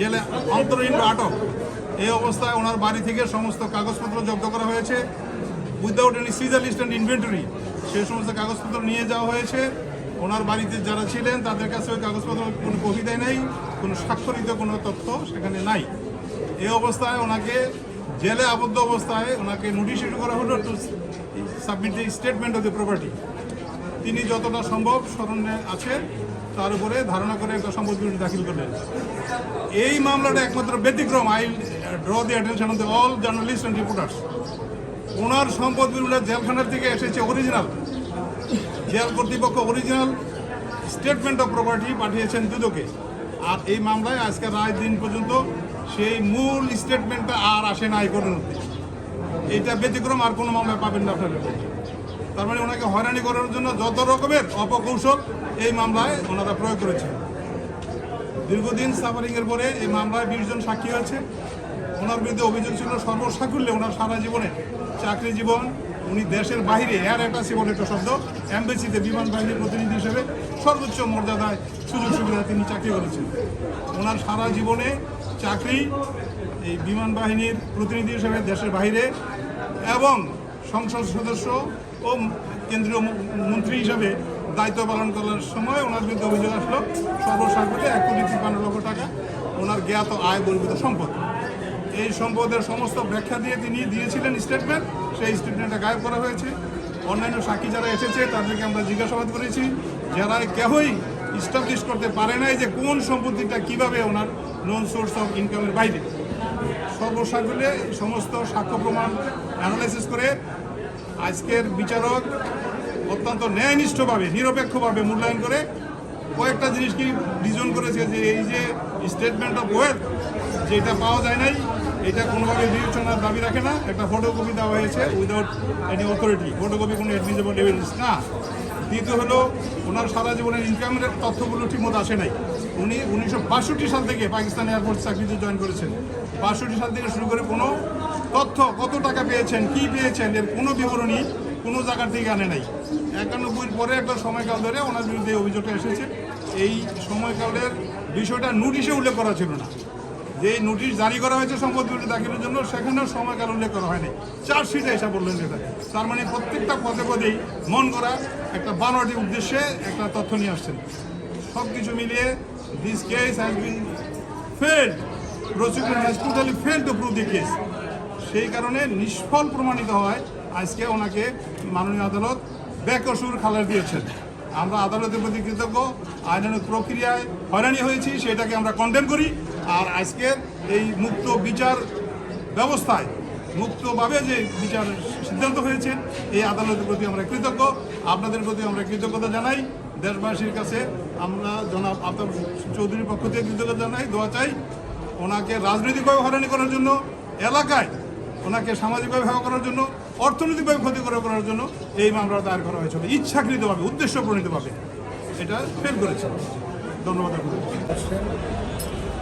জেলে অন্তরীণ আটক। এই অবস্থায় ওনার বাড়ি থেকে সমস্ত কাগজপত্র জব্দ করা হয়েছে। Without any seizure list and inventory সেই সমস্ত কাগজপত্র নিয়ে যাওয়া হয়েছে। ওনার বাড়িতে যারা ছিলেন, তাদের কাছে ওই কাগজপত্র কোনো কপি দেয় নাই, কোনো স্বাক্ষরিত কোনো তথ্য সেখানে নাই। এই অবস্থায় ওনাকে জেলে আবদ্ধ অবস্থায় ওনাকে নোটিশ ইস্যু করা হলো to submit the statement of the property তিনি যতটা সম্ভব স্মরণে আছে, তার উপরে ধারণা করে একটা বিরোধী দাখিল করলেন। এই মামলাটা একমাত্র ব্যতিক্রম। I draw the attention of the all journalist and reporters ওনার সম্পদ বিরোধী জেলখানার থেকে এসেছে অরিজিনাল জেল কর্তৃপক্ষ অরিজিনাল স্টেটমেন্ট অফ প্রপার্টি পাঠিয়েছেন দুদকে। আর এই মামলায় আজকে রায় দিন পর্যন্ত সেই মূল স্টেটমেন্টটা আর আসে না হাইকোর্টের মধ্যে এটা ব্যতিক্রম, আর কোনো মামলায় পাবেন না আপনারা। তার মানে ওনাকে হয়রানি করার জন্য যত রকমের অপকৌশল এই মামলায় ওনারা প্রয়োগ করেছেন। দীর্ঘদিন সাফারিংয়ের পরে এই মামলায় বিশ জন সাক্ষী হয়েছে। ওনার বিরুদ্ধে অভিযোগ ছিল সর্বসাকুল্যে ওনার সারা জীবনে চাকরি জীবন, উনি দেশের বাইরে এয়ার অ্যাটাসি বলে একটা শব্দ অ্যাম্বাসিতে বিমান বাহিনীর প্রতিনিধি হিসেবে সর্বোচ্চ মর্যাদায় সুযোগ সুবিধা তিনি চাকরি করেছেন। ওনার সারা জীবনে চাকরি এই বিমান বাহিনীর প্রতিনিধি হিসেবে দেশের বাইরে এবং সংসদ সদস্য ও কেন্দ্রীয় মন্ত্রী হিসাবে দায়িত্ব পালন করার সময় ওনার বিরুদ্ধে অভিযোগ আসলো সর্বসাকুল্যে এক কোটি তিপ্পান্ন লক্ষ টাকা ওনার জ্ঞাত আয় বর্বিত সম্পদ। এই সম্পদের সমস্ত ব্যাখ্যা দিয়ে তিনি দিয়েছিলেন স্টেটমেন্ট সেই স্টেটমেন্টটা গায়েব করা হয়েছে। অন্যান্য সাক্ষী যারা এসেছে, তাদেরকে আমরা জিজ্ঞাসাবাদ করেছি। যারা কেহই স্টাবলিশ করতে পারে নাই যে কোন সম্পত্তিটা কীভাবে ওনার নন সোর্স অফ ইনকামের বাইরে। সর্বসাকুল্যে সমস্ত সাক্ষ্য প্রমাণ অ্যানালাইসিস করে আজকের বিচারক অত্যন্ত ন্যায়নিষ্ঠভাবে, নিরপেক্ষভাবে মূল্যায়ন করে কয়েকটা জিনিস কি রিজন করেছে যে এই যে স্টেটমেন্ট অফ ওয়েলথ যেটা পাওয়া যায় নাই, এটা কোনোভাবে বিবেচনার দাবি রাখে না। একটা ফটোকপি দেওয়া হয়েছে উইদাউট এনি অথরিটি ফটোকপি কোনো অ্যাডমিসেবল এভিডেন্স না। দ্বিতীয় হলো, ওনার সারা জীবনের ইনকামের তথ্যগুলো ঠিকমতো আসে নাই। উনি উনিশশো বাষট্টি সাল থেকে পাকিস্তান এয়ারফোর্স চাকরিতে জয়েন করেছেন। বাষট্টি সাল থেকে শুরু করে কোনো তথ্য কত টাকা পেয়েছেন, কি পেয়েছেন, এর কোনো বিবরণী কোনো জায়গার থেকে আনে নাই। একানব্বইয়ের পরে একটা সময়কাল ধরে ওনার বিরুদ্ধে অভিযোগটা এসেছে। এই সময়কালের বিষয়টা নোটিশে উল্লেখ করা ছিল না। যে নোটিশ জারি করা হয়েছে সম্পদ বিরুদ্ধে দাখিলের জন্য, সেখানেও সময়কাল উল্লেখ করা হয়নি। চার্জশিটে এসে বললেন যেটা তার মানে প্রত্যেকটা পদে পদেই মন করা একটা বানোয়াটি উদ্দেশ্যে একটা তথ্য নিয়ে আসছেন। সব কিছু মিলিয়ে this case has been failed prosecution has totally fail to prove the case সেই কারণে নিষ্ফল প্রমাণিত হয় আজকে ওনাকে মাননীয় আদালত বেকসুর খালার দিয়েছেন। আমরা আদালতের প্রতি কৃতজ্ঞ আইনানুক প্রক্রিয়ায় হয়রানি হয়েছি, সেটাকে আমরা কন্ডেম করি। আর আজকের এই মুক্ত বিচার ব্যবস্থায়, মুক্তভাবে যে বিচার সিদ্ধান্ত হয়েছে, এই আদালতের প্রতি আমরা কৃতজ্ঞ। আপনাদের প্রতি আমরা কৃতজ্ঞতা জানাই। দেশবাসীর কাছে আমরা জনাব আফতাব চৌধুরীর পক্ষ থেকে কৃতজ্ঞতা জানাই। দোয়া চাই ওনাকে রাজনৈতিকভাবে হয়রানি করার জন্য। এলাকায় ওনাকে সামাজিকভাবে হেয় করার জন্য, অর্থনৈতিকভাবে ক্ষতি করে করার জন্য এই মামলা দায়ের করা হয়েছিল ইচ্ছাকৃতভাবে উদ্দেশ্য প্রণীতভাবে এটা ফেল করেছে। ধন্যবাদ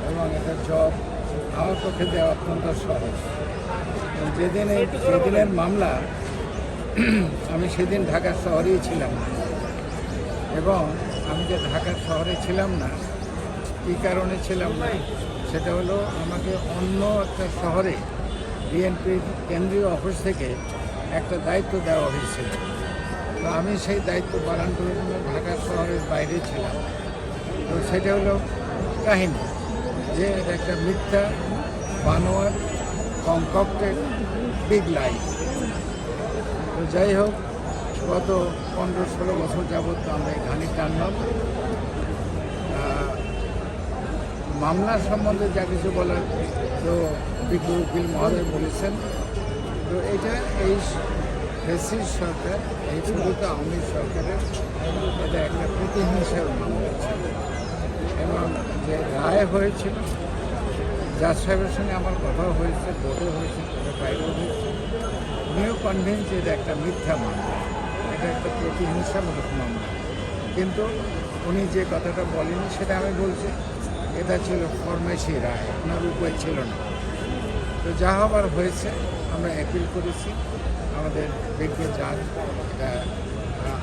এবং এটা জব আমার পক্ষে অত্যন্ত সহজ। যেদিন এই সেদিনের মামলা, আমি সেদিন ঢাকা শহরেই ছিলাম। এবং আমি যে ঢাকা শহরে ছিলাম না, কী কারণে ছিলাম না, সেটা হলো আমাকে অন্য একটা শহরে বিএনপির কেন্দ্রীয় অফিস থেকে একটা দায়িত্ব দেওয়া হয়েছিল। তো আমি সেই দায়িত্ব পালন জন্য ঢাকা শহরের বাইরে ছিলাম। তো সেটা হলো কাহিনী যে একটা মিথ্যা বানোয়ার কনকক্টেড বিগ লাইফ তো যাই হোক, গত পনেরো ষোলো বছর যাবৎ আমরা এই ঘানি টানলাম মামলা সম্বন্ধে যা কিছু বলার, তো বিজ্ঞ উকিল বলেছেন, তো এটা এই ফেসিস সরকার, এই শুধুতে আওয়ামী সরকারের, এটা একটা প্রতিহিংসার মামলা ছিল। এবং যে রায় হয়েছিল, জাজ সাহেবের সঙ্গে আমার কথাও হয়েছে ভোটও হয়েছে বাইরেও হয়েছে। উনিও কনভিন্স এটা একটা মিথ্যা মামলা। এটা একটা প্রতিহিংসামূলক মামলা। কিন্তু উনি যে কথাটা বলেনি সেটা আমি বলছি, এটা ছিল ফরমাইশি রায় ওনার উপায় ছিল না। তো যা হবার হয়েছে, আমরা অ্যাপিল করেছি। আমাদের বিজ্ঞ জাজ এটা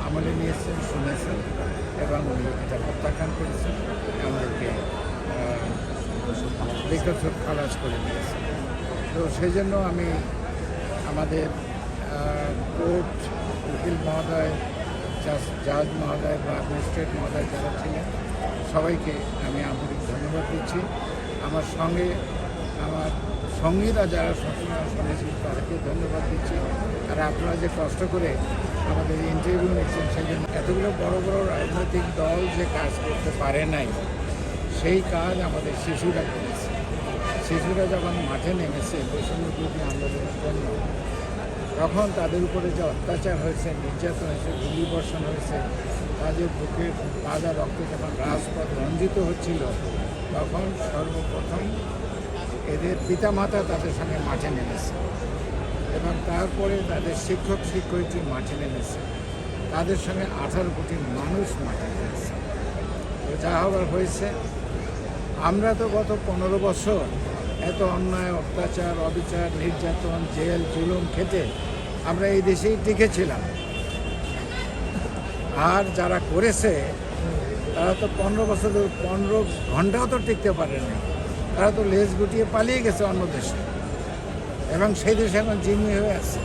আমলে নিয়েছেন, শুনেছেন এবং উনি এটা প্রত্যাখ্যান করেছেন, আমাদেরকে বেকসুর খালাস করে দিয়েছেন। তো সেই জন্য আমি আমাদের কোর্ট, উকিল মহোদয় জাজ মহোদয় বা ম্যাজিস্ট্রেট মহোদয় যারা ছিলেন, সবাইকে আমি আন্তরিক ধন্যবাদ দিচ্ছি। আমার সঙ্গে আমার সঙ্গীরা যারা সবসময় তাদেরকে ধন্যবাদ দিচ্ছি। আর আপনারা যে কষ্ট করে আমাদের ইন্টারভিউ নিচ্ছেন, সেই জন্য এতগুলো বড় বড় রাজনৈতিক দল যে কাজ করতে পারে নাই, সেই কাজ আমাদের শিশুরা করেছে। শিশুরা যখন মাঠে নেমেছে, বৈষম্য বিরোধী আন্দোলনের জন্য, তখন তাদের উপরে যে অত্যাচার হয়েছে, নির্যাতন হয়েছে গুলি বর্ষণ হয়েছে, তাদের বুকের তাজা রক্ত যখন রাজপথ রঞ্জিত হচ্ছিল, তখন সর্বপ্রথম এদের পিতামাতা তাদের সঙ্গে মাঠে নেমেছে। এবং তারপরে তাদের শিক্ষক শিক্ষয়িত্রী মাঠে নেমেছে। তাদের সঙ্গে আঠারো কোটি মানুষ মাঠে নেমেছে। যা হবার হয়েছে, আমরা তো গত পনেরো বছর এত অন্যায়, অত্যাচার, অবিচার, নির্যাতন, জেল, জুলুম খেতে আমরা এই দেশেই টিকেছিলাম আর যারা করেছে, তারা তো পনেরো বছর পনেরো ঘন্টাও তো টিকতে পারেনি। তারা তো লেজ গুটিয়ে পালিয়ে গেছে অন্য দেশে। এবং সেই দেশে এখন জিম্মি হয়ে আছে।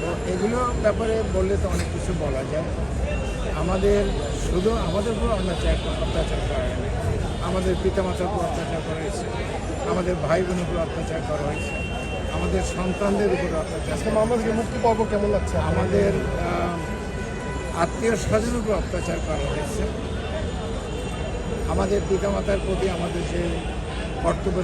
তো এগুলো ব্যাপারে বললে তো অনেক কিছু বলা যায়। আমাদের শুধু আমাদের উপর অত্যাচার অত্যাচার করা হয়নি আমাদের পিতামাতার উপর অত্যাচার করা হয়েছে। আমাদের ভাই বোনের উপর অত্যাচার করা হয়েছে। আমাদের সন্তানদের উপর অত্যাচার মামলা মুক্তি পাবো কেমন লাগছে? আমাদের আত্মীয় স্বজনের উপর অত্যাচার করা হয়েছে। আমাদের পিতামাতার প্রতি আমাদের যে কর্তব্য